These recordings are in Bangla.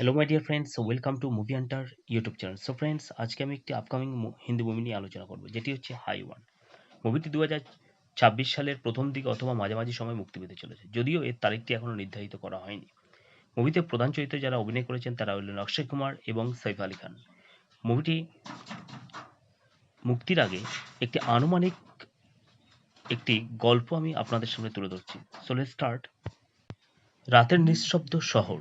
Hello my dear friends welcome to Movie Hunter YouTube channel so friends আজকে আমি একটি আপকামিং হিন্দি মুভি নিয়ে আলোচনা করব। যেটি হচ্ছে হাই ওয়ান মুভিটি দু ছাব্বিশ সালের প্রথম দিকে অথবা মাঝামাঝি সময় মুক্তি পেতে চলেছে। যদিও এর তারিখটি এখনও নির্ধারিত করা হয়নি। মুভিতে প্রধান চরিত্রে যারা অভিনয় করেছেন তারা হলেন অক্ষয় কুমার এবং সৈফ আলী খান। মুভিটি মুক্তির আগে একটি আনুমানিক একটি গল্প আমি আপনাদের সামনে তুলে ধরছি। সোলে স্টার্ট রাতের নিঃশব্দ শহর।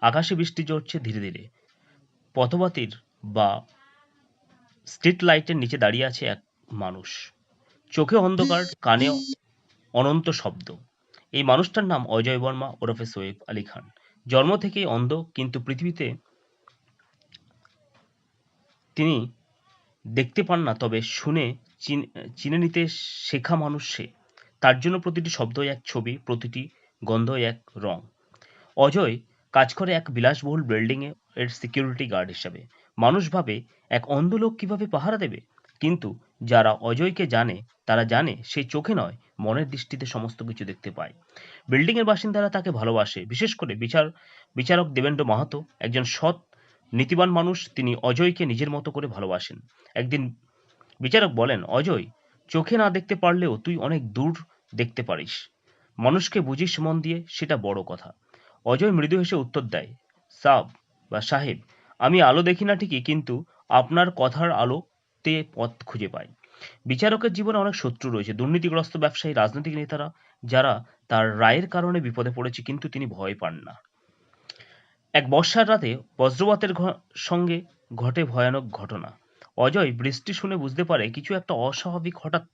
আকাশে বৃষ্টি ঝরছে ধীরে ধীরে। পথবাতির বা স্ট্রিট লাইটের নিচে দাঁড়িয়ে আছে এক মানুষ। চোখে অন্ধকার, কানে অনন্ত শব্দ। এই মানুষটার নাম অজয় বর্মা ওরফে সোয়েব আলী খান। জন্ম থেকেই অন্ধ, কিন্তু পৃথিবীতে তিনি দেখতে পান না, তবে শুনে চিন- নিতে শেখা মানুষ সে। তার জন্য প্রতিটি শব্দই এক ছবি, প্রতিটি গন্ধ এক রং। অজয় কাজ করে এক বিলাসবহুল বিল্ডিংয়ে এর সিকিউরিটি গার্ড হিসাবে। মানুষ ভাবে, এক অন্ধ লোক কীভাবে পাহারা দেবে? কিন্তু যারা অজয়কে জানে, তারা জানে সে চোখে নয়, মনের দৃষ্টিতে সমস্ত কিছু দেখতে পায়। বিল্ডিংয়ের বাসিন্দারা তাকে ভালোবাসে, বিশেষ করে বিচার বিচারক দেবেন্দ্র মাহাতো, একজন সৎ, নীতিবান মানুষ, তিনি অজয়কে নিজের মতো করে ভালোবাসেন। একদিন বিচারক বলেন, অজয়, চোখে না দেখতে পারলেও তুই অনেক দূর দেখতে পারিস। মানুষকে বুঝিস মন দিয়ে, সেটা বড় কথা। অজয় মৃদু হেসে উত্তর দেয়, সাব বা সাহেব, আমি আলো দেখি না ঠিকই, কিন্তু আপনার কথার আলোতে পথ খুঁজে পাই। বিচারকের জীবনে অনেক শত্রু রয়েছে, দুর্নীতিগ্রস্ত ব্যবসায়ী, রাজনৈতিক নেতারা, যারা তার রায়ের কারণে বিপদে পড়েছে, কিন্তু তিনি ভয় পান না। এক বর্ষার রাতে বজ্রপাতের সঙ্গে ঘটে ভয়ানক ঘটনা। অজয় বৃষ্টি শুনে বুঝতে পারে, কিছু একটা অস্বাভাবিক হঠাৎ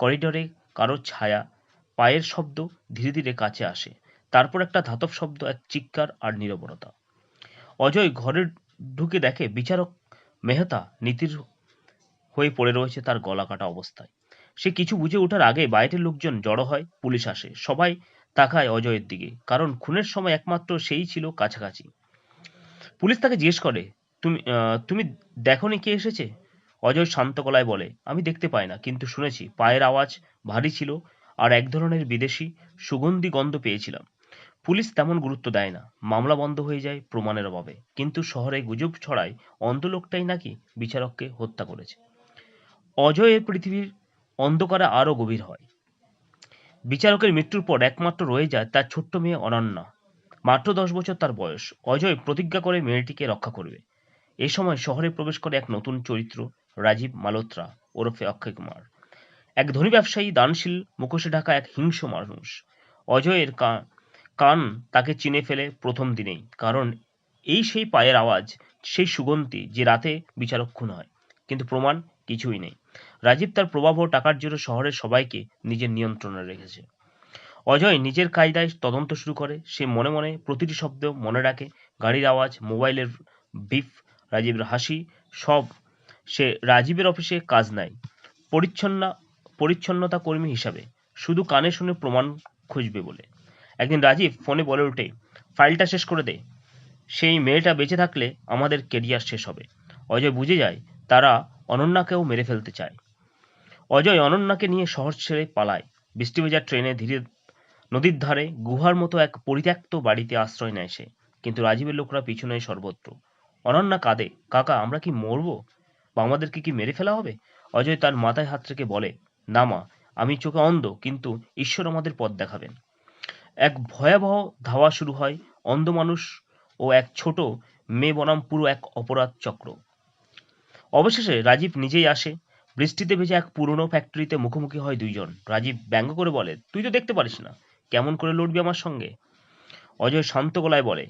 করিডরে কারও ছায়া, পায়ের শব্দ ধীরে ধীরে কাছে আসে। তারপর একটা ধাতব শব্দ, এক চিৎকার আর নীরবতা অজয় ঘরে ঢুকে দেখে বিচারক মেহতা নীতির হয়ে পড়ে রয়েছে তার গলা কাটা অবস্থায়। সে কিছু বুঝে ওঠার আগে বাইরের লোকজন জড়ো হয়, পুলিশ আসে। সবাই তাকায় অজয়ের দিকে, কারণ খুনের সময় একমাত্র সেই ছিল কাছাকাছি। পুলিশ তাকে জিজ্ঞেস করে, তুমি তুমি দেখনি কে এসেছে? অজয় শান্ত গলায় বলে, আমি দেখতে পাই না, কিন্তু শুনেছি। পায়ের আওয়াজ ভারী ছিল আর এক ধরনের বিদেশি সুগন্ধি গন্ধ পেয়েছিলাম। পুলিশ তেমন গুরুত্ব দেয় না। মামলা বন্ধ হয়ে যায় প্রমাণের অভাবে। কিন্তু শহরে গুজব ছড়ায় অন্ধ লোকটাই নাকি বিচারককে হত্যা করেছে। অজয়ের পৃথিবীর অন্ধকারে আরও গভীর হয়। বিচারকের মৃত্যুর পর একমাত্র রয়ে যায় তার ছোট্ট মেয়ে অনন্যা। মাত্র দশ বছর তার বয়স। অজয় প্রতিজ্ঞা করে মেয়েটিকে রক্ষা করবে। এ সময় শহরে প্রবেশ করে এক নতুন চরিত্র, রাজীব মালোত্রা ওরফে অক্ষয় কুমার। এক ধনী ব্যবসায়ী, দানশীল, মুখোশে ঢাকা এক হিংস্র মানুষ। অজয়ের কা- কান তাকে চিনে ফেলে প্রথম দিনেই। কারণ এই সেই পায়ের আওয়াজ, সেই সুগন্ধি যে রাতে বিচারক খুন হয়। কিন্তু প্রমাণ কিছুই নেই। রাজীব তার প্রভাব ও টাকার জন্য শহরের সবাইকে নিজের নিয়ন্ত্রণে রেখেছে। অজয় নিজের কায়দায় তদন্ত শুরু করে। সে মনে মনে প্রতিটি শব্দ মনে রাখে। গাড়ির আওয়াজ, মোবাইলের বিফ, রাজীবের হাসি, সব। সে রাজীবের অফিসে কাজ নাই পরিচ্ছন্ন, পরিচ্ছন্নতা কর্মী হিসাবে। শুধু কানে শুনে প্রমাণ খুঁজবে বলে। একদিন রাজীব ফোনে বলে ওঠে ফাইলটা শেষ করে দে। সেই মেয়েটা বেঁচে থাকলে আমাদের কেরিয়ার শেষ হবে অজয় বুঝে যায় তারা অনন্যাকেও মেরে ফেলতে চায়। অজয় অনন্যাকে নিয়ে শহর ছেড়ে পালায়। বৃষ্টি ভেজা ট্রেনে ধীরে নদীর ধারে গুহার মতো এক পরিত্যক্ত বাড়িতে আশ্রয় নেয় সে। কিন্তু রাজীবের লোকরা পিছু নেয় সর্বত্র। অনন্যা কাঁদে, কাকা, আমরা কি মরবো? বা আমাদেরকে কি মেরে ফেলা হবে অজয় তার মাথায় হাত রেখে বলে, না মা, আমি চোখে অন্ধ, কিন্তু ঈশ্বর আমাদের পথ দেখাবেন। এক ভয়াবহ ধাওয়া শুরু হয়। অন্ধ মানুষ ও এক ছোট মেয়ে বনাম পুরো এক অপরাধ চক্র। অবশেষে রাজীব নিজেই আসে। বৃষ্টিতে ভেজে এক পুরনো ফ্যাক্টরিতে মুখোমুখি হয় দুইজন। রাজীব ব্যঙ্গ করে বলে, তুই তো দেখতে পারিস না। কেমন করে লড়বি আমার সঙ্গে? অজয় শান্ত গলায় বলে,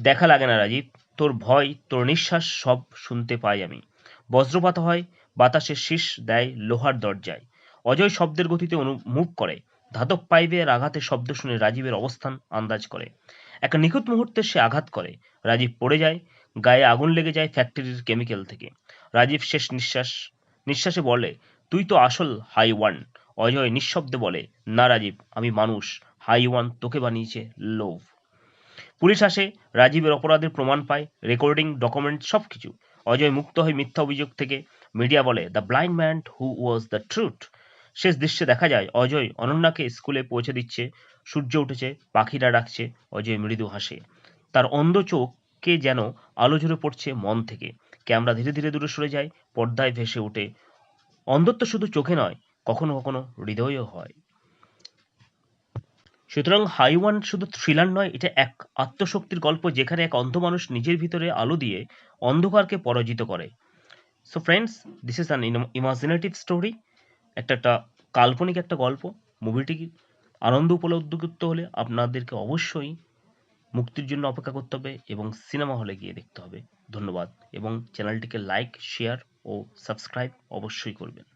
দেখা লাগে না রাজীব। তোর ভয়, তোর নিঃশ্বাস সব শুনতে পাই আমি। বজ্রপাত হয় বাতাসে শীষ দেয় লোহার দরজায়। অজয় শব্দের গতিতে অনু মুভ করে। ধাতব পাইপের আঘাতে শব্দ শুনে রাজীবের অবস্থান আন্দাজ করে। এক নিখুঁত মুহূর্তে সে আঘাত করে। রাজীব পড়ে যায়, গায়ে আগুন লেগে যায় ফ্যাক্টরির কেমিক্যাল থেকে। রাজীব শেষ নিঃশ্বাস, নিঃশ্বাসে বলে, তুই তো আসল হাই ওয়ান অজয় নিঃশব্দে বলে, না রাজীব, আমি মানুষ। হাই ওয়ান তোকে বানিয়েছে লোভ। পুলিশ আসে, রাজীবের অপরাধের প্রমাণ পায় রেকর্ডিং ডকুমেন্ট সবকিছু। অজয় মুক্ত হয় মিথ্যা অভিযোগ থেকে মিডিয়া বলে the blind man who was the truth শেষ দৃশ্যে দেখা যায়, অজয় অনন্যাকে স্কুলে পৌঁছে দিচ্ছে, সূর্য উঠেছে, পাখিরা ডাকছে, অজয় মৃদু হাসে। তার অন্ধ চোখকে যেন আলো ঝরে পড়ছে মন থেকে। ক্যামেরা ধীরে ধীরে দূরে সরে যায়, পর্দায় ভেসে ওঠে। অন্ধত্ব শুধু চোখে নয়, কখনো কখনো হৃদয়ও হয়। সুতরাং হাইওয়ান শুধু থ্রিলার নয়, এটা এক আত্মশক্তির গল্প যেখানে এক অন্ধ মানুষ নিজের ভিতরে আলো দিয়ে অন্ধকারকে পরাজিত করে। So friends this is an imaginative story একটা একটা কাল্পনিক একটা গল্প মুভিটি আনন্দ উপলব্ধ হলে আপনাদেরকে অবশ্যই মুক্তির জন্য অপেক্ষা করতে হবে এবং সিনেমা হলে গিয়ে দেখতে হবে। ধন্যবাদ এবং চ্যানেলটিকে লাইক শেয়ার ও সাবস্ক্রাইব অবশ্যই করবেন।